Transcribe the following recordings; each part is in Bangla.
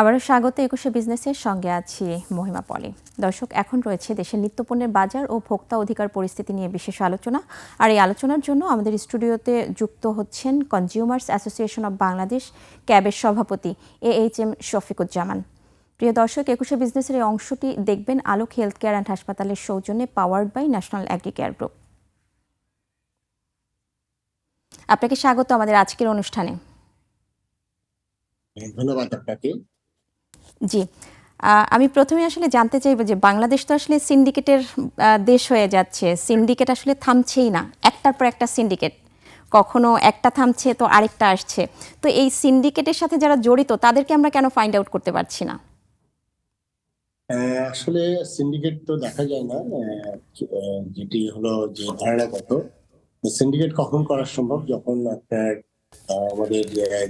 আবারও স্বাগত একুশে বিজনেসের সঙ্গে আছি মহিমা পলি। দর্শক, এখন রয়েছে দেশের নিত্যপণ্যের বাজার ও ভোক্তা অধিকার পরিস্থিতি নিয়ে বিশেষ আলোচনা। আর এই আলোচনার জন্য আমাদের স্টুডিওতে যুক্ত হচ্ছেন কনজিউমার্স অ্যাসোসিয়েশন অব বাংলাদেশ ক্যাবের সভাপতি এ এইচ এম শফিকুজ্জামান। প্রিয় দর্শক, একুশে বিজনেসের এই অংশটি দেখবেন আলোক হেলথ কেয়ার অ্যান্ড হাসপাতালের সৌজন্যে powered by national agri care group আপনাকে স্বাগত আমাদের আজকের অনুষ্ঠানে। ধন্যবাদ আপনাকে। জি। আমি প্রথমে আসলে জানতে চাইব যে বাংলাদেশ তো আসলে সিন্ডিকেটের দেশ হয়ে যাচ্ছে। সিন্ডিকেট আসলে থামছেই না। একটার পর একটা সিন্ডিকেট। কখনো একটা থামছে, তো আরেকটা আসছে। তো এই সিন্ডিকেটের সাথে যারা জড়িত, তাদেরকে আমরা কেন ফাইন্ড আউট করতে পারছি না? আসলে সিন্ডিকেট তো দেখা যায় না। যেটি হলো যে ধারণাগত সিন্ডিকেট কখন করা সম্ভব? যখন আপনার আমাদের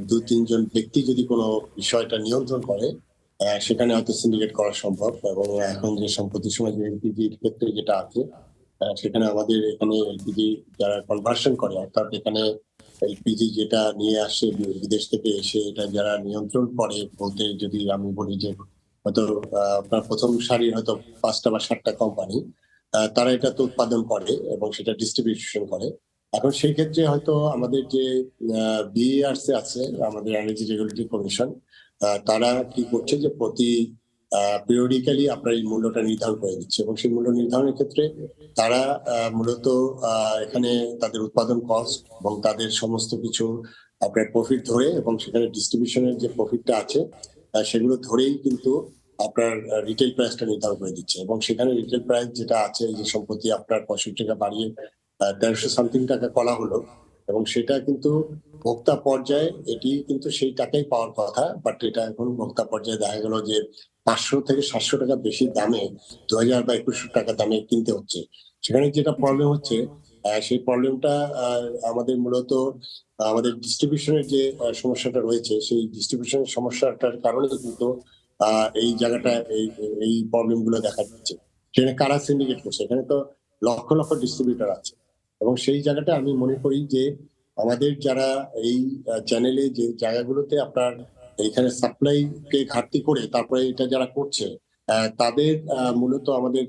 দু তিনজন ব্যক্তি যদি কোনো বিষয়টা নিয়ন্ত্রণ করে সেখানে হয়তো সিন্ডিকেট করা সম্ভব এবং এখন যে সম্প্রতি সময় যে এলপিজির ক্ষেত্রে যেটা আছে সেখানে আমাদের এখানে এলপিজি যারা কনভার্সন করে, অর্থাৎ এখানে এলপিজি যেটা নিয়ে আসে বিদেশ থেকে এসে এটা যারা নিয়ন্ত্রণ করে বলতে যদি আমি বলি যে, হয়তো আপনার প্রথম সারির হয়তো পাঁচটা বা সাতটা কোম্পানি তারা এটা তো উৎপাদন করে এবং সেটা ডিস্ট্রিবিউশন করে। এখন সেই ক্ষেত্রে হয়তো আমাদের যে বিএআরসি আছে, আমাদের এনার্জি রেগুলেটরি কমিশন তারা কি করছে যে প্রতি পিরিয়ডিক্যালি আপনার এই মূল্যটা নির্ধারণ করে দিচ্ছে। এবং সেই মূল্য নির্ধারণের ক্ষেত্রে তারা মূলত এখানে তাদের উৎপাদন কস্ট এবং তাদের সমস্ত কিছু আপনার প্রফিট ধরে এবং সেখানে ডিস্ট্রিবিউশনের যে প্রফিটটা আছে সেগুলো ধরেই কিন্তু আপনার রিটেল প্রাইসটা নির্ধারণ করে দিচ্ছে। এবং সেখানে রিটেল প্রাইস যেটা আছে যে সম্প্রতি আপনার পঁয়ষট্টি টাকা বাড়িয়ে তেরোশো সামথিং টাকা করা হলো এবং সেটা কিন্তু ভোক্তা পর্যায়ে, এটি কিন্তু সেই টাকাই পাওয়ার কথা বাট এটা এখন ভোক্তা পর্যায়ে দেখা গেল যে পাঁচশো থেকে সাতশো টাকা বেশি দামে দু হাজার বা একুশশো টাকা দামে কিনতে হচ্ছে। সেখানে যেটা প্রবলেম হচ্ছে সেই প্রবলেমটা আমাদের মূলত, আমাদের ডিস্ট্রিবিউশনের যে সমস্যাটা রয়েছে, সেই ডিস্ট্রিবিউশনের সমস্যাটার কারণে কিন্তু এই জায়গাটা, এই এই প্রবলেমগুলো দেখা দিচ্ছে। সেখানে কারা সিন্ডিকেট করছে? এখানে তো লক্ষ লক্ষ ডিস্ট্রিবিউটার আছে। এবং সেই জায়গাটা আমি মনে করি যে আমাদের যারা এই চ্যানেলে যে জায়গাগুলোতে আপনার এখানে সাপ্লাই কে ঘাটতি করে তারপরে এটা যারা করছে তাদের মূলত আমাদের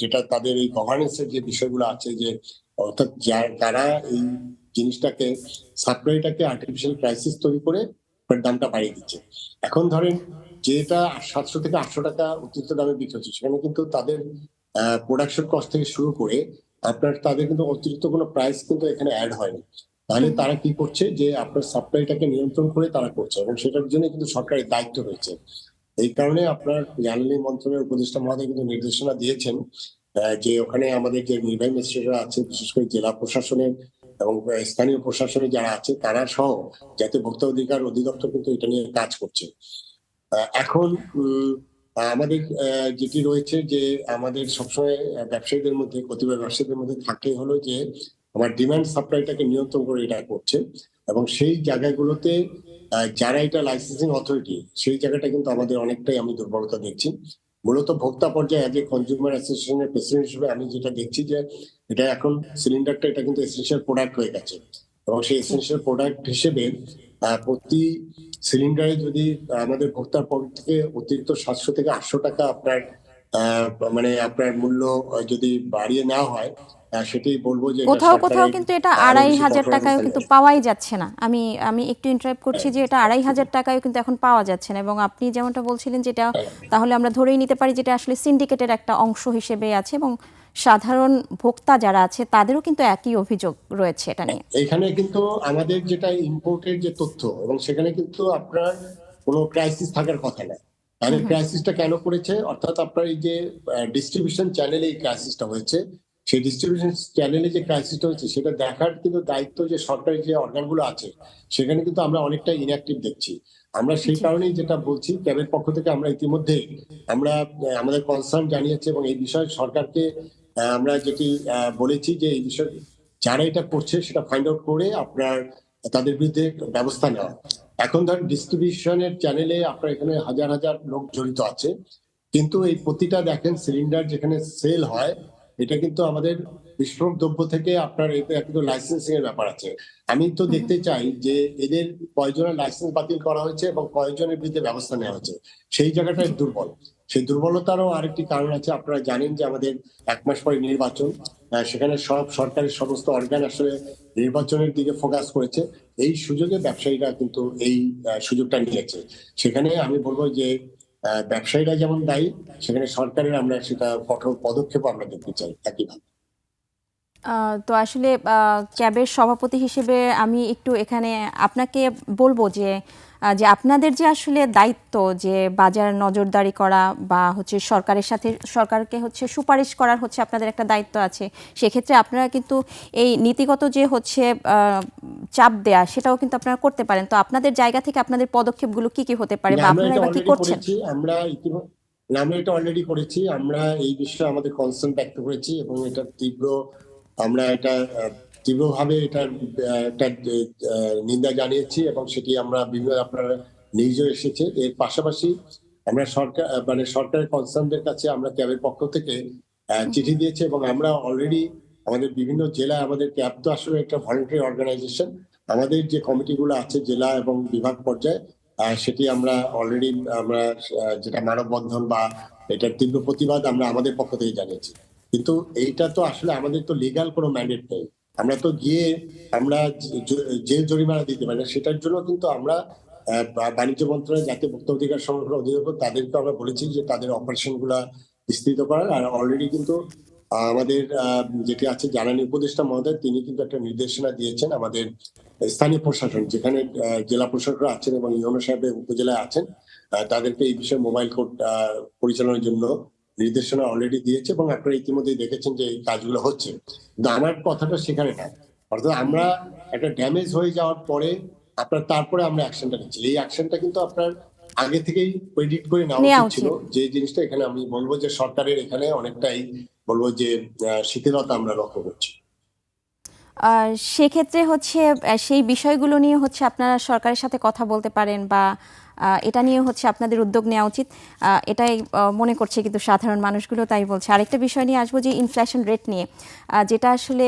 যেটা তাদের এই গভর্নেন্সের যে বিষয়গুলো আছে যে, অর্থাৎ যারা এই জিনিসটাকে সাপ্লাইটাকে আর্টিফিশিয়াল ক্রাইসিস তৈরি করে দামটা বাড়িয়ে দিচ্ছে। এখন ধরেন যেটা সাতশো থেকে আটশো টাকা অতিরিক্ত দামে বিক্রি হচ্ছে, সেখানে কিন্তু তাদের প্রোডাকশন কস্ট থেকে শুরু করে আপনার তাদের কিন্তু অতিরিক্ত কোনো প্রাইস কিন্তু এখানে অ্যাড হয়নি। তাহলে তারা কি করছে যে আপনার সাপ্লাইটাকে নিয়ন্ত্রণ করে তারা করছে এবং সেটার জন্য কিন্তু সরকারের দায়িত্ব রয়েছে। এই কারণে আপনার জ্বালানি মন্ত্রণের উপদেষ্টা মহোদয় কিন্তু নির্দেশনা দিয়েছেন যে ওখানে আমাদের যে নির্বাহী ম্যাজিস্ট্রেটরা আছে বিশেষ করে জেলা প্রশাসনের এবং স্থানীয় প্রশাসনে যারা আছে তারা সহ যাতে ভোক্তা অধিকার অধিদপ্তর কিন্তু এটা নিয়ে কাজ করছে। এখন উম, আমাদের যেটি রয়েছে যে আমাদের সবসময় ব্যবসায়ীদের মধ্যে প্রতিবার ব্যবসায়ীদের মধ্যে থাকে হলো যে আমার ডিমান্ড সাপ্লাইটাকে নিয়ন্ত্রণ করে এটা করছে এবং সেই জায়গাগুলোতে যারা এটা লাইসেন্সিং অথরিটি সেই জায়গাটা কিন্তু আমাদের অনেকটাই আমি দুর্বলতা দেখছি। মূলত ভোক্তা পর্যায়ে অ্যাজ এ কনজিউমার অ্যাসোসিয়েশনের প্রেসিডেন্ট হিসেবে আমি যেটা দেখছি যে এটা এখন সিলিন্ডারটা এটা কিন্তু এসেন্সিয়াল প্রোডাক্ট হয়ে গেছে। এবং সেই এসেন্সিয়াল প্রোডাক্ট হিসেবে প্রতি সিলিন্ডারে যদি আমাদের ভোক্তার পকেট থেকে অতিরিক্ত সাতশো থেকে আটশো টাকা আপনার মানে আপনার মূল্য যদি বাড়িয়ে নেওয়া হয় সেটাই বলব যে কোথাও কোথাও কিন্তু এটা আড়াই হাজার টাকায় কিন্তু পাওয়াই যাচ্ছে না। আমি আমি একটু ইন্টারাপ্ট করছি যে এটা আড়াই হাজার টাকায় কিন্তু এখন পাওয়া যাচ্ছে না এবং আপনি যেমনটা বলছিলেন যেটা তাহলে আমরা ধরেই নিতে পারি যেটা আসলে সিন্ডিকেটের একটা অংশ হিসেবে আছে এবং সাধারণ ভোক্তা যারা আছে তাদেরও কিন্তু একই অভিযোগ রয়েছে এটা নিয়ে। এখানে কিন্তু আমাদের যেটা ইম্পোর্টের যে তথ্য এবং সেখানে কিন্তু আপনার কোনো ক্রাইসিস থাকার কথা না তাহলে ক্রাইসিসটা কেন করেছে? অর্থাৎ আপনার এই যে ডিস্ট্রিবিউশন চ্যানেলে এই ক্রাইসিসটা হয়েছে সেই ডিস্ট্রিবিউশন চ্যানেলে যে ক্রাইসিসটা হয়েছে সেটা দেখার কিন্তু দায়িত্ব যে সরকারি যে অর্গানগুলো আছে সেখানে কিন্তু আমরা অনেকটা ইনঅ্যাক্টিভ দেখছি। আমরা সেই কারণেই যেটা বলছি ক্যাবের পক্ষ থেকে আমরা ইতিমধ্যে আমরা আমাদের কনসার্ন জানিয়েছি এবং এই বিষয়ে সরকারকে আমরা যেটি বলেছি যে এই বিষয়ে যারা এটা করছে সেটা ফাইন্ড আউট করে আপনার তাদের বিরুদ্ধে ব্যবস্থা নেওয়া। এখন ধর ডিস্ট্রিবিউশনের চ্যানেলে আপনার এখানে হাজার হাজার লোক জড়িত আছে। কিন্তু এই প্রতিটা দেখেন সিলিন্ডার যেখানে সেল হয় এটা কিন্তু আমাদের বিস্ফোরক দ্রব্য থেকে আপনার এতে কিন্তু লাইসেন্সিং এর ব্যাপার আছে। আমি তো দেখতে চাই যে এদের কয়জনের লাইসেন্স বাতিল করা হয়েছে এবং কয়জনের বিরুদ্ধে ব্যবস্থা নেওয়া হয়েছে। সেই জায়গাটাই দুর্বল। সেই দুর্বলতারও আরেকটি কারণ আছে। আপনারা জানেন যে আমাদের এক মাস পরে নির্বাচন। সেখানে সব সরকারের সমস্ত অর্গান আসলে নির্বাচনের দিকে ফোকাস করেছে। এই সুযোগে ব্যবসায়ীরা কিন্তু এই সুযোগটা নিয়েছে। সেখানে আমি বলব যে ব্যবসায়ীরা যেমন দায়ী, সেখানে সরকারের আমরা সেটা কঠোর পদক্ষেপ আমরা দেখতে চাই একইভাবে। তো আসলে ক্যাবের সভাপতি হিসেবে আমি একটু এখানে আপনাকে বলব যে যে আপনাদের যে আসলে দায়িত্ব যে বাজার নজরদারি করা বা হচ্ছে সরকারের সাথে সরকারকে হচ্ছে সুপারিশ করার হচ্ছে আপনাদের একটা দায়িত্ব আছে সেক্ষেত্রে আপনারা কিন্তু এই নীতিগত যে হচ্ছে চাপ দেয়া সেটাও কিন্তু আপনারা করতে পারেন। তো আপনাদের জায়গা থেকে আপনাদের পদক্ষেপগুলো কি কি হতে পারে বা আপনারা কি করছেন? আমরা আমরা এটা অলরেডি করেছি আমরা এই বিষয়ে আমাদের কনসার্ন ব্যক্ত করেছি এবং এটা তীব্র আমরা এটা তীব্রভাবে আহ, একটা নিন্দা জানিয়েছি এবং সেটি আমরা বিভিন্ন আপনারা নিউজও এসেছে। এর পাশাপাশি আমরা সরকার মানে সরকারের কনসার্নদের কাছে আমরা ক্যাবের পক্ষ থেকে চিঠি দিয়েছি এবং আমরা অলরেডি আমাদের বিভিন্ন জেলায় আমাদের ক্যাব তো আসলে একটা ভলেন্টারি অর্গানাইজেশন আমাদের যে কমিটিগুলো আছে জেলা এবং বিভাগ পর্যায়ে সেটি আমরা অলরেডি আমরা যেটা মানববন্ধন বা এটার তীব্র প্রতিবাদ আমরা আমাদের পক্ষ থেকে জানিয়েছি। কিন্তু এইটা তো আসলে আমাদের তো লিগাল কোনো ম্যান্ডেট নেই। আমরা তো গিয়ে আমরা জেল জরিমানা দিতে পারি সেটার জন্য কিন্তু আমরা বাণিজ্য মন্ত্রণালয় জাতীয় ভোক্তা অধিকার সংরক্ষণ অধিদপ্তর, তাদেরকে আমরা বলেছি যে তাদের অপারেশনগুলা বিস্তৃত করার। আর অলরেডি কিন্তু আমাদের যেটি আছে জ্বালানি উপদেষ্টা মহোদয়, তিনি কিন্তু একটা নির্দেশনা দিয়েছেন আমাদের স্থানীয় প্রশাসন, যেখানে জেলা প্রশাসকরা আছেন এবং ইউনো সাহেবের উপজেলায় আছেন তাদেরকে এই বিষয়ে মোবাইল কোর্ট পরিচালনার জন্য নির্দেশনা অলরেডি দিয়েছে এবং আপনারা ইতিমধ্যেই দেখেছেন যে এই কাজগুলো হচ্ছে। আমার কথাটা সেখানে না অর্থাৎ আমরা একটা ড্যামেজ হয়ে যাওয়ার পরে আপনার তারপরে আমরা অ্যাকশনটা নিচ্ছি। এই অ্যাকশনটা কিন্তু আপনার আগে থেকেই প্রেডিক্ট করে নেওয়া ছিল। যে জিনিসটা এখানে আমি বলব যে সরকারের এখানে অনেকটাই বলব যে শিথিলতা আমরা লক্ষ্য করছি। আর সেক্ষেত্রে হচ্ছে সেই বিষয়গুলো নিয়ে হচ্ছে আপনারা সরকারের সাথে কথা বলতে পারেন বা এটা নিয়ে হচ্ছে আপনাদের উদ্যোগ নেওয়া উচিত। এটাই মনে করছে কিন্তু সাধারণ মানুষগুলো, তাই বলছে। আরেকটা বিষয় নিয়ে আসব যে ইনফ্লেশন রেট নিয়ে। যেটা আসলে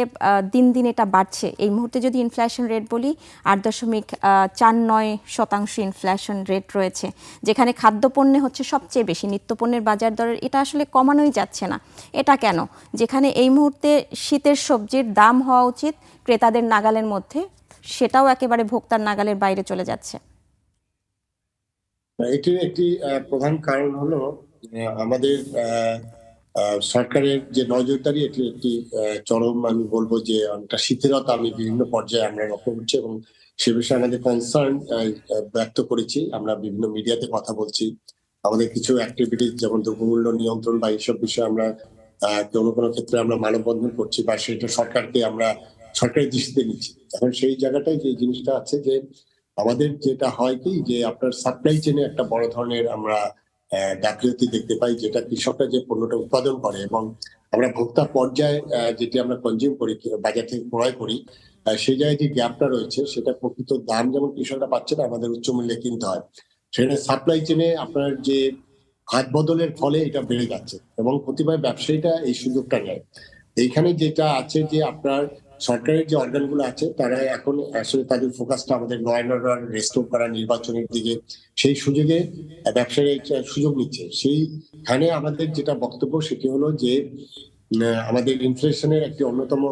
দিন দিন এটা বাড়ছে। এই মুহূর্তে যদি ইনফ্লেশন রেট বলি, আট দশমিক চার নয় শতাংশ ইনফ্লেশন রেট রয়েছে, যেখানে খাদ্যপণ্যে হচ্ছে সবচেয়ে বেশি। নিত্যপণ্যের বাজার দরের, এটা আসলে কমানোই যাচ্ছে না। এটা কেন? যেখানে এই মুহূর্তে শীতের সবজির দাম হওয়া উচিত, ক্রেতাদের নাগালের মধ্যে, সেটাও একেবারে ভোক্তার নাগালের বাইরে চলে যাচ্ছে। এটির একটি প্রধান কারণ হলো আমাদের সরকারের যে নজরদারি, এটি একটি চরম, আমি বলব যে অনেকটা শিথিলতা, আমি বিভিন্ন পর্যায়ে আমরা লক্ষ্য করছি এবং সে বিষয়ে আমাদের কনসার্ন ব্যক্ত করেছি। আমরা বিভিন্ন মিডিয়াতে কথা বলছি। আমাদের কিছু অ্যাক্টিভিটিস যেমন দ্রব্যমূল্য নিয়ন্ত্রণ বা এইসব বিষয়ে আমরা কোনো কোনো ক্ষেত্রে আমরা মানববন্ধন করছি বা সেটা সরকারকে আমরা সরকারি দৃষ্টিতে নিচ্ছি। এখন সেই জায়গাটায় যে জিনিসটা আছে যে আমাদের যেটা হয় কি, যে আপনার সাপ্লাই চেনে একটা বড় ধরনের আমরা গাফিলতি দেখতে পাই, যেটা কৃষকরা যে পণ্যটা উৎপাদন করে এবং আমরা ভোক্তা পর্যায়ে যেটি আমরা কনজিউম করি, বাজার থেকে ক্রয় করি সেই জায়গায় যে গ্যাপটা রয়েছে সেটা প্রকৃত দাম যেমন কৃষকরা পাচ্ছে না, আমাদের উচ্চ মূল্যে কিনতে হয়। সেখানে সাপ্লাই চেনে আপনার যে হাত বদলের ফলে এটা বেড়ে যাচ্ছে এবং প্রতিবার ব্যবসায়ীটা এই সুযোগটা নেয়। এইখানে যেটা আছে যে আপনার সরকারের যে অর্গানগুলো আছে, তারা এখন আসলে তাদের ফোকাসটা আমাদের ল অ্যান্ড রেস্টোর করা, নির্বাচনের দিকে সেই সুযোগে ব্যবসায়ী সুযোগ নিচ্ছে। সেইখানে আমাদের যেটা বক্তব্য সেটি হলো যে আমাদের ইনফ্লেশনের একটি অন্যতম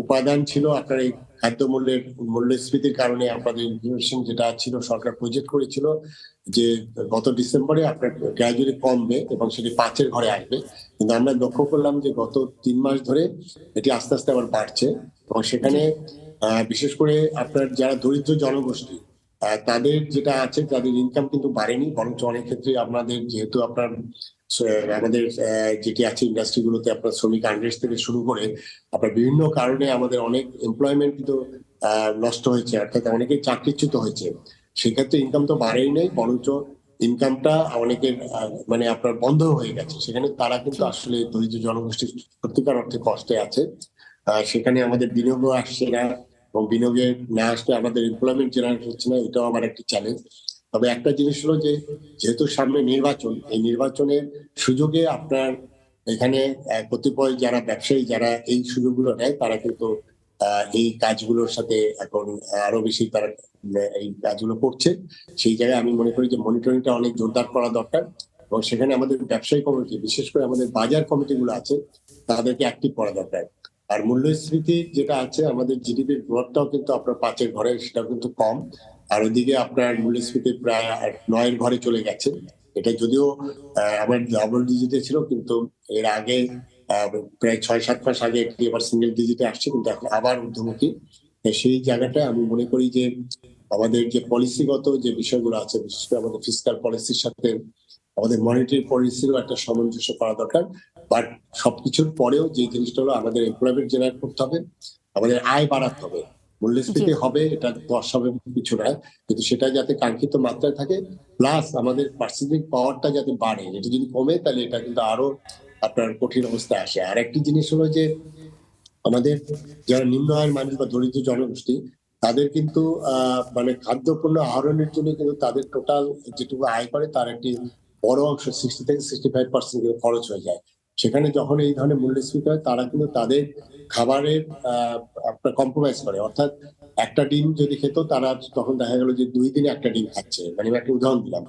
উপাদান ছিল আপনার এই খাদ্য মূল্যের মূল্যস্ফীতির কারণে আপনাদের ইনফ্লেশন যেটা ছিল, সরকার প্রজেক্ট করেছিল যে গত ডিসেম্বরে আপনার গ্রাজুয়ালি কমবে এবং সেটি পাঁচের ঘরে আসবে। কিন্তু আমরা লক্ষ্য করলাম যে গত তিন মাস ধরে এটি আস্তে আস্তে আবার বাড়ছে এবং সেখানে বিশেষ করে আপনার যারা দরিদ্র জনগোষ্ঠী তাদের যেটা আছে তাদের ইনকাম কিন্তু বাড়েনি, বরঞ্চ অনেক ক্ষেত্রে আপনাদের যেহেতু আপনার আমাদের যেটি আছে ইন্ডাস্ট্রি গুলোতে আপনার শ্রমিক আন্ডারেজ থেকে শুরু করে আপনার বিভিন্ন কারণে আমাদের অনেক এমপ্লয়মেন্ট কিন্তু নষ্ট হয়েছে, অর্থাৎ অনেকেই চাকরিচ্যুত হয়েছে। সেক্ষেত্রে ইনকাম তো বাড়েই নেই বরঞ্চ ইনকামটা অনেকের মানে আপনার বন্ধ হয়ে গেছে। সেখানে তারা কিন্তু আসলে দরিদ্র জনগোষ্ঠী সত্যিকার অর্থে কষ্টে আছে। সেখানে আমাদের বিনিয়োগও আসছে না এবং বিনিয়োগে না আসলে আমাদের এমপ্লয়মেন্ট জেনারেট হচ্ছে না এটাও আমার একটি চ্যালেঞ্জ তবে একটা জিনিস হলো যে যেহেতু সামনে নির্বাচন এই নির্বাচনের সুযোগে আপনার এখানে কতিপয় যারা ব্যবসায়ী যারা এই সুযোগগুলো নেয় তারা কিন্তু এই কাজগুলোর সাথে এখন আরও বেশি তারা এই কাজগুলো করছে। সেই জায়গায় আমি মনে করি যে মনিটরিংটা অনেক জোরদার করা দরকার এবং সেখানে আমাদের ব্যবসায়ী কমিটি, বিশেষ করে আমাদের বাজার কমিটিগুলো আছে, তাদেরকে অ্যাক্টিভ করা দরকার। আর মূল্যস্ফীতি যেটা আছে, আমাদের জিডিপির গ্রোথটাও কিন্তু আপনার পাঁচের ঘরে, সেটাও কিন্তু কম। আর ওদিকে আপনার মূল্যস্ফীতি প্রায় নয়ের ঘরে চলে গেছে। এটা যদিও আমার ডাবল ডিজিটে ছিল, কিন্তু এর আগে প্রায় ছয় সাত মাস আগে এটি এবার সিঙ্গেল ডিজিটে আসছে কিন্তু এখন আবার ঊর্ধ্বমুখী। সেই জায়গাটায় আমি মনে করি যে আমাদের যে পলিসিগত যে বিষয়গুলো আছে বিশেষ করে আমাদের ফিজিক্যাল পলিসির সাথে আমাদের মনিটারি পলিসিরও একটা সামঞ্জস্য করা দরকার। বাট সবকিছুর পরেও যে জিনিসটা হলো আমাদের এমপ্লয়মেন্ট জেনারেট করতে হবে আমাদের আয় বাড়াতে হবে। মূল্যস্ফীতি হবে এটা অস্বাভাবিক কিছু নয়। কিন্তু সেটা যাতে কাঙ্ক্ষিত মাত্রায় থাকে প্লাস আমাদের পার্সেন্টিং পাওয়ারটা যাতে বাড়ে এটা যদি কমে তাহলে এটা কিন্তু আরও আপনার কঠিন অবস্থায় আসে। আর একটি জিনিস হলো যে, আমাদের যারা নিম্ন আয়ের মানুষ বা দরিদ্র জনগোষ্ঠী, তাদের কিন্তু মানে খাদ্যপণ্য আহরণের জন্য কিন্তু তাদের টোটাল যেটুকু আয় করে, তার একটি বড় অংশ সিক্সটি থেকে সিক্সটি ফাইভ পার্সেন্ট খরচ হয়ে যায়। সেখানে যখন এই ধরনের মূল্যস্ফীতি হয়, তারা কিন্তু তাদের খাবারের আপনার কম্প্রোমাইজ করে। অর্থাৎ একটা ডিম যদি খেত, তারা তখন দেখা গেল যে দুই দিনে একটা ডিম খাচ্ছে। মানে একটা উদাহরণ দিলাম।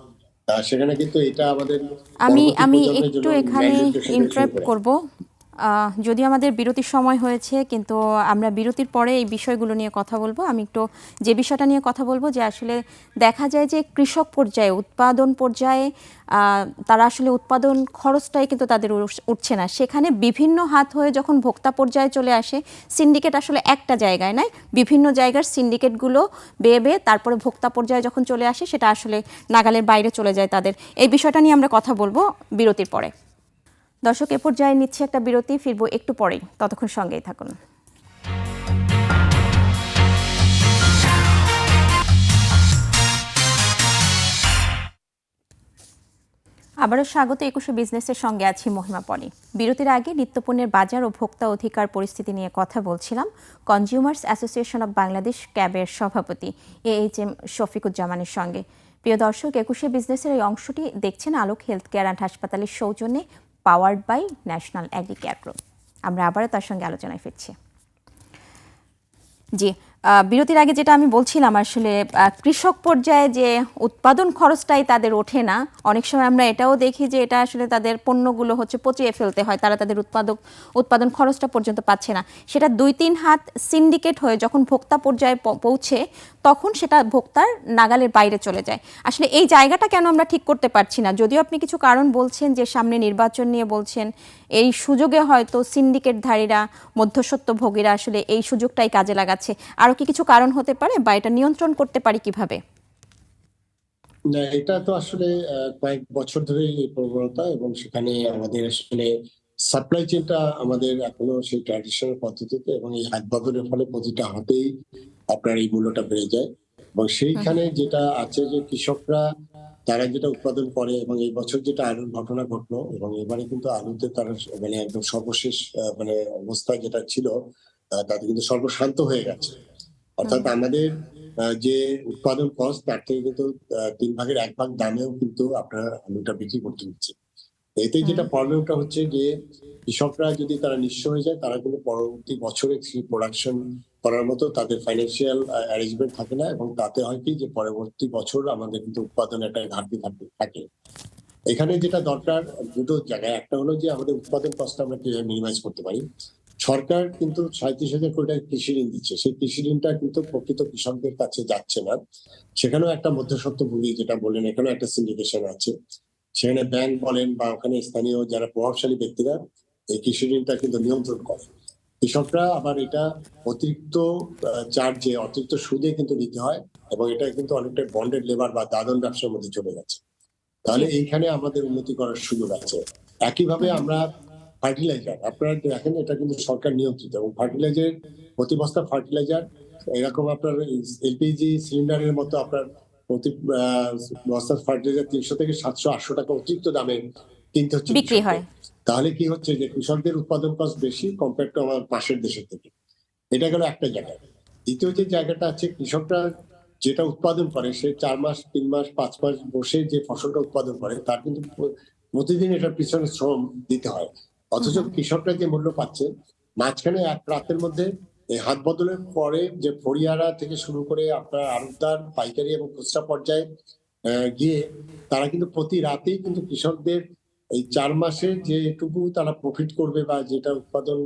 সেখানে কিন্তু এটা আমাদের আমি আমি একটু এখানে ইন্টারাপ্ট করব। যদিও আমাদের বিরতির সময় হয়েছে, কিন্তু আমরা বিরতির পরে এই বিষয়গুলো নিয়ে কথা বলব। আমি একটু যে বিষয়টা নিয়ে কথা বলব, যে আসলে দেখা যায় যে কৃষক পর্যায়ে, উৎপাদন পর্যায়ে তারা আসলে উৎপাদন খরচটাই কিন্তু তাদের উঠছে না। সেখানে বিভিন্ন হাত হয়ে যখন ভোক্তা পর্যায়ে চলে আসে সিন্ডিকেট আসলে একটা জায়গায় নয় বিভিন্ন জায়গার সিন্ডিকেটগুলো বেয়ে বেয়ে তারপরে ভোক্তা পর্যায়ে যখন চলে আসে, সেটা আসলে নাগালের বাইরে চলে যায় তাদের। এই বিষয়টা নিয়ে আমরা কথা বলব বিরতির পরে। দর্শক, এ পর্যায়ে নিচ্ছে একটা বিরতি, ফিরবো একটু পরেই। ততক্ষণ সঙ্গেই থাকুন। আবারও স্বাগত, একুশে বিজনেসের সঙ্গে আছি মহিমা পলি বিরতির আগে নিত্যপণ্যের বাজার ও ভোক্তা অধিকার পরিস্থিতি নিয়ে কথা বলছিলাম কনজিউমার্স অ্যাসোসিয়েশন অব বাংলাদেশ ক্যাবের সভাপতি এ এইচ এম শফিকুজ্জামানের সঙ্গে। প্রিয় দর্শক, একুশে বিজনেসের এই অংশটি দেখছেন আলোক হেলথ কেয়ার অ্যান্ড হাসপাতালের সৌজন্যে powered by national agri care আমরা আবারও তার সঙ্গে আলোচনায় ফিরছি। জি বিরতির আগে যেটা আমি বলছিলাম, আসলে কৃষক পর্যায়ে যে উৎপাদন খরচটাই তাদের ওঠে না, অনেক সময় আমরা এটাও দেখি যে এটা আসলে তাদের পণ্যগুলো হচ্ছে পচিয়ে ফেলতে হয়, তারা তাদের উৎপাদক, উৎপাদন খরচটা পর্যন্ত পাচ্ছে না। সেটা দুই তিন হাত সিন্ডিকেট হয়ে যখন ভোক্তা পর্যায়ে পৌঁছে, তখন সেটা ভোক্তার নাগালের বাইরে চলে যায়। আসলে এই জায়গাটা কেন আমরা ঠিক করতে পারছি না? যদিও আপনি কিছু কারণ বলছেন যে সামনে নির্বাচন নিয়ে বলছেন, এই সুযোগে হয়তো সিন্ডিকেটধারীরা মধ্যস্বত্বভোগীরা আসলে এই সুযোগটাই কাজে লাগাচ্ছে। আরও কি কিছু কারণ হতে পারে বা এটা নিয়ন্ত্রণ করতে পারি কীভাবে? না এটা তো আসলে কয়েক বছর ধরে এই প্রবণতা এবং সেখানে আমাদের আসলে সাপ্লাই চেনটা আমাদের এখনও সেই ট্র্যাডিশনাল পদ্ধতিতে এবং এই হাত বদলের ফলে প্রতিটা হাতেই আপনার এই মূল্যটা বেড়ে যায়। এবং সেইখানে যেটা আছে যে কৃষকরা তারা যেটা উৎপাদন করে এবং এই বছর যেটা আলুর ঘটনা ঘটলো এবং এবারে কিন্তু আলুতে তারা মানে একদম সর্বশেষ মানে অবস্থায় যেটা ছিল তাতে কিন্তু সর্বশান্ত হয়ে গেছে। অর্থাৎ আমাদের যে উৎপাদন কস্ট তার থেকে কিন্তু তিন ভাগের এক ভাগ দামেও কিন্তু আপনারা আলুটা বিক্রি করতে হচ্ছে। এতে যেটা প্রবলেমটা হচ্ছে যে কৃষকরা যদি তারা নিঃস্ব হয়ে যায় তারা কিন্তু পরবর্তী বছরে প্রোডাকশন করার মতো তাদের ফাইন্যান্সিয়াল অ্যারেঞ্জমেন্ট থাকে না এবং তাতে হয় কি যে পরবর্তী বছর আমাদের কিন্তু উৎপাদন একটা ঘাটতি থাকে এখানে যেটা দরকার দুটো জায়গায়। একটা হলো যে আমাদের উৎপাদন কস্টটা আমরা কীভাবে মিনিমাইজ করতে পারি? সরকার কিন্তু সাঁত্রিশ হাজার কোটি টাকা কৃষি ঋণ দিচ্ছে। সেই কৃষি ঋণটা কিন্তু প্রকৃত কৃষকদের কাছে যাচ্ছে না। সেখানেও একটা মধ্যস্বত্ব ভূমি যেটা বললেন, এখানেও একটা সিন্ডিকেশন আছে। সেখানে ব্যাংক বলেন বা ওখানে স্থানীয় যারা প্রভাবশালী ব্যক্তিরা এই কৃষি ঋণটা কিন্তু নিয়ন্ত্রণ করে। কৃষকরা আবার এটা অতিরিক্ত চার্জে অতিরিক্ত সুদে কিন্তু নিতে হয় এবং এটা কিন্তু অনেকটা বন্ডেড লেবার বা দাদন ব্যবসার মধ্যে চলে গেছে। তাহলে এইখানে আমাদের উন্নতি করার সুযোগ আছে। একইভাবে আমরা ফার্টিলাইজার। আপনারা দেখেন এটা কিন্তু সরকার নিয়ন্ত্রিত এবং ফার্টিলাইজার প্রতি বস্তা ফার্টিলাইজার এরকম আপনার এলপিজি সিলিন্ডারের মতো আপনার প্রতি বস্তা ফার্টিলাইজার তিনশো থেকে সাতশো আটশো টাকা অতিরিক্ত দামে কিনতে হচ্ছে বিক্রি হয়। তাহলে কি হচ্ছে যে কৃষকদের উৎপাদন কস্ট বেশি কম্পেয়ার টু আমার পাশের দেশের থেকে? এটা গেল একটা জায়গা। দ্বিতীয় যে জায়গাটা আছে কৃষকরা যেটা উৎপাদন করে সে চার মাস তিন মাস পাঁচ মাস বসে যে ফসলটা উৎপাদন করে তার কিন্তু প্রতিদিন এটার পিছনে শ্রম দিতে হয়। অথচ কৃষকরা যে মূল্য পাচ্ছে মাঝখানে এক রাতের মধ্যে এই হাত বদলের পরে যে ফরিয়ারা থেকে শুরু করে আপনার আড়তদার পাইকারি এবং খুচরা পর্যায়ে গিয়ে তারা কিন্তু প্রতি রাতেই কিন্তু কৃষকদের এই চার মাসে যেটুকু তারা প্রফিট করবে বা যেটা উৎপাদন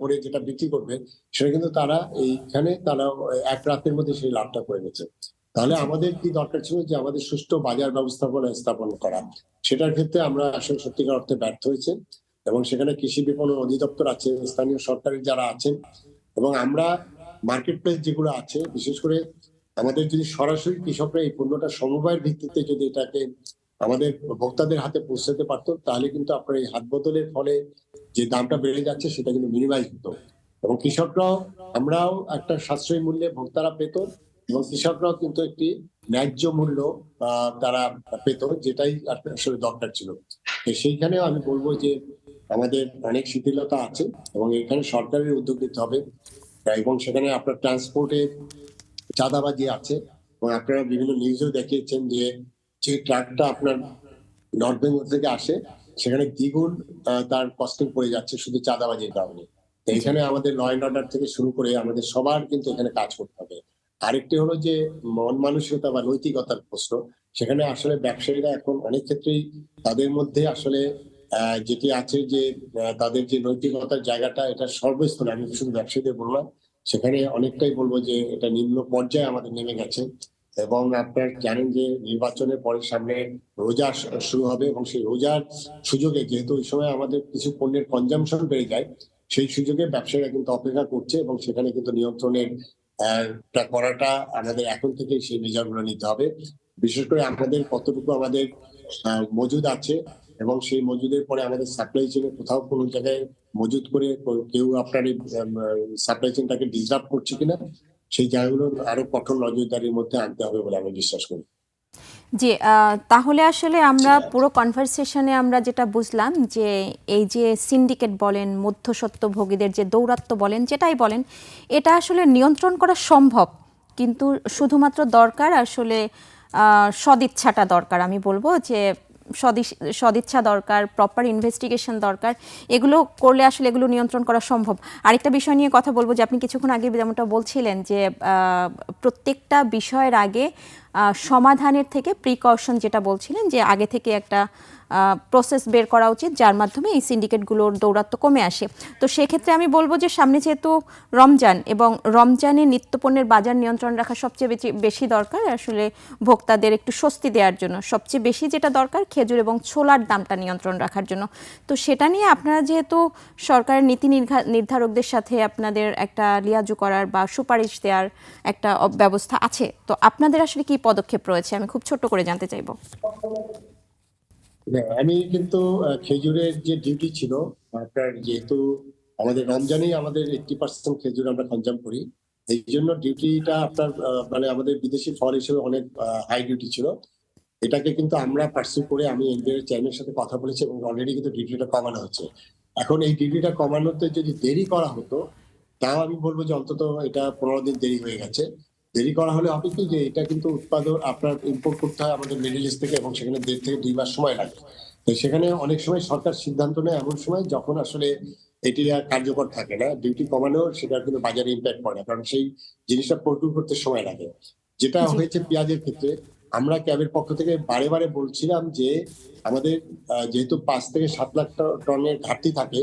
করে যেটা বিক্রি করবে সেটা কিন্তু তারা এইখানে তারা এক রাতের মধ্যে সেই লাভটা করে গেছে তাহলে আমাদের কি দরকার ছিল যে আমাদের সুষ্ঠু বাজার ব্যবস্থাপনা স্থাপন করা? সেটার ক্ষেত্রে আমরা আসলে সত্যিকার অর্থে ব্যর্থ হয়েছে। এবং সেখানে কৃষি বিপণন অধিদপ্তর আছে, স্থানীয় সরকারের যারা আছেন এবং আমরা মার্কেট প্লেস যেগুলো আছে, বিশেষ করে আমাদের যদি সরাসরি কৃষকরা এই পণ্যটা সমবায়ের ভিত্তিতে যদি এটাকে আমাদের ভোক্তাদের হাতে পৌঁছাতে পারতো, তাহলে কিন্তু আপনার এই হাত বদলের ফলে যে দামটা বেড়ে যাচ্ছে সেটা কিন্তু মিনিমাইজ হতো। এবং কৃষকরাও, আমরাও একটা সাশ্রয়ী মূল্যে ভোক্তারা পেত এবং কৃষকরাও কিন্তু একটি ন্যায্য মূল্য তারা পেত, যেটাই আসলে দরকার ছিল। সেইখানেও আমি বলব যে আমাদের অনেক শিথিলতা আছে এবং এখানে সরকারের উদ্যোগ নিতে হবে। এবং সেখানে আপনার ট্রান্সপোর্টে চাঁদাবাজি আছে এবং আপনারা বিভিন্ন নিউজেও দেখিয়েছেন যে যে ট্রাকটা আপনার নর্থ বেঙ্গল থেকে আসে, সেখানে দ্বিগুণ তার কস্টিং পড়ে যাচ্ছে শুধু চাঁদাবাজির কারণে। তো এখানে আমাদের ল অ্যান্ড অর্ডার থেকে শুরু করে আমাদের সবার কিন্তু এখানে কাজ করতে হবে। আরেকটি হলো যে, মন মানসিকতা বা নৈতিকতার প্রশ্ন। সেখানে আসলে ব্যবসায়ীরা এখন অনেক ক্ষেত্রেই তাদের মধ্যে আসলে যেটি আছে যে তাদের যে নৈতিকতার জায়গাটা, এটা সর্বস্তরে, আমি শুধু ব্যবসায়ীদের বললাম, সেখানে অনেকটাই বলব যে, এটা নিম্ন পর্যায়ে আমাদের নেমে গেছে। এবং আপনার জানেন যে, নির্বাচনের পরে সামনে রোজা শুরু হবে, এবং সেই রোজার সুযোগে, যেহেতু ওই সময় আমাদের কিছু পণ্যের কনজামশন বেড়ে যায়, সেই সুযোগে ব্যবসায়ীরা কিন্তু অপেক্ষা করছে, এবং সেখানে কিন্তু নিয়ন্ত্রণের করাটা আমাদের এখন থেকেই সেই মেজারগুলো নিতে হবে। বিশেষ করে আমাদের কতটুকু আমাদের মজুদ আছে এবং সেই মজুদের পরে আমাদের সাপ্লাই চেনে কোথাও কোনো জায়গায় মজুদ করে কেউ আপনার সাপ্লাই চেনটাকে ডিস্টার্ব করছে কিনা সেই জায়গাগুলো আরও কঠোর নজরদারির মধ্যে আনতে হবে বলে আমি বিশ্বাস করি। জি তাহলে আসলে আমরা পুরো কনভারসেশনে আমরা যেটা বুঝলাম যে এই যে সিন্ডিকেট বলেন মধ্যস্বত্বভোগীদের যে দৌরাত্ম্য বলেন যেটাই বলেন এটা আসলে নিয়ন্ত্রণ করা সম্ভব। কিন্তু শুধুমাত্র দরকার আসলে আহ, সদিচ্ছাটা দরকার। আমি বলব যে সদিচ্ছা দরকার প্রপার ইনভেস্টিগেশন দরকার, এগুলো করলে আসলে এগুলো নিয়ন্ত্রণ করা সম্ভব। আরেকটা বিষয় নিয়ে কথা বলব যে আপনি কিছুক্ষণ আগে যেমনটা বলছিলেন যে প্রত্যেকটা বিষয়ের আগে সমাধানের থেকে প্রিকশন যেটা বলছিলেন যে, আগে থেকে একটা প্রসেস বের করা উচিত, যার মাধ্যমে এই সিন্ডিকেটগুলোর দৌরাত্ম্য কমে আসে। তো সেক্ষেত্রে আমি বলব যে সামনে যেহেতু রমজান এবং রমজানে নিত্যপণ্যের বাজার নিয়ন্ত্রণ রাখা সবচেয়ে বেশি বেশি দরকার, আসলে ভোক্তাদের একটু স্বস্তি দেওয়ার জন্য। সবচেয়ে বেশি যেটা দরকার, খেজুর এবং ছোলার দামটা নিয়ন্ত্রণ রাখার জন্য। তো সেটা নিয়ে আপনারা যেহেতু সরকারের নীতি নির্ধারকদের সাথে আপনাদের একটা লিয়াজু করার বা সুপারিশ দেওয়ার একটা ব্যবস্থা আছে, তো আপনাদের আসলে কি পদক্ষেপ রয়েছে? আমি খুব ছোট্ট করে জানতে চাইব। আমি কিন্তু খেজুরের যে ডিউটি ছিল আপনার যেহেতু আমাদের রমজানেই আমাদের এইটি পার্সেন্ট খেজুর আমরা কনজাম করি, এই জন্য ডিউটিটা আপনার মানে আমাদের বিদেশি ফল হিসেবে অনেক হাই ডিউটি ছিল। এটাকে কিন্তু আমরা পার্সিউ করে আমি এনবিআর চেয়ারম্যানের সাথে কথা বলেছি এবং অলরেডি কিন্তু ডিউটিটা কমানো হচ্ছে। এখন এই ডিউটিটা কমানোতে যদি দেরি করা হতো, তাও আমি বলব যে অন্তত এটা পনেরো দিন দেরি হয়ে গেছে। দেরি করা হলে হবে কি যে এটা কিন্তু উৎপাদন আপনার ইম্পোর্ট করতে হয় আমাদের মিডিল ইস্ট থেকে এবং সেখানে দেড় থেকে দুই মাস সময় লাগে। তো সেখানে অনেক সময় সরকার সিদ্ধান্ত নেয় এমন সময় যখন আসলে এটি আর কার্যকর থাকে না ডিউটি কমানো সেটা কিন্তু বাজারে ইম্প্যাক্ট পড়ে না কারণ সেই জিনিসটা প্রচুর করতে সময় লাগে। যেটা হয়েছে পেঁয়াজের ক্ষেত্রে আমরা ক্যাবের পক্ষ থেকে বারে বারে বলছিলাম যে আমাদের যেহেতু পাঁচ থেকে সাত লাখ টনের ঘাটতি থাকে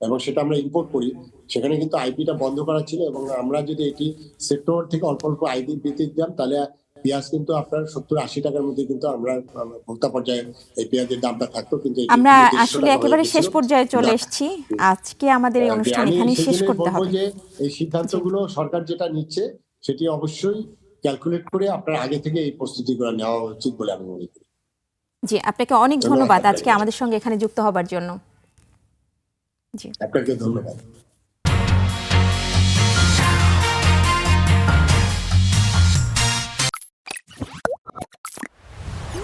এবং সেটা আমরা ইম্পোর্ট করি। সেখানে কিন্তু আইপিটা বন্ধ করা ছিল এবং আমরা যদি এটি সেপ্টেম্বর থেকে অল্প অল্প আইপি দিতে দিতাম তাহলে পেঁয়াজ কিন্তু আপনার সত্তর আশি টাকার মধ্যে কিন্তু আমরা ভোক্তা পর্যায়ে এই পেঁয়াজের দামটা থাকতো কিন্তু আমরা আসলে একেবারে শেষ পর্যায়ে চলে এসেছি। আজকে আমাদের এই অনুষ্ঠান সেই শেষ করতে হবে। যে এই সিদ্ধান্তগুলো সরকার যেটা নিচ্ছে সেটি অবশ্যই ক্যালকুলেট করে আপনার আগে থেকে এই প্রস্তুতিগুলো নেওয়া উচিত বলে আমি মনে করি। জি আপনাকে অনেক ধন্যবাদ আজকে আমাদের সঙ্গে এখানে যুক্ত হবার জন্য। আপনাকে ধন্যবাদ।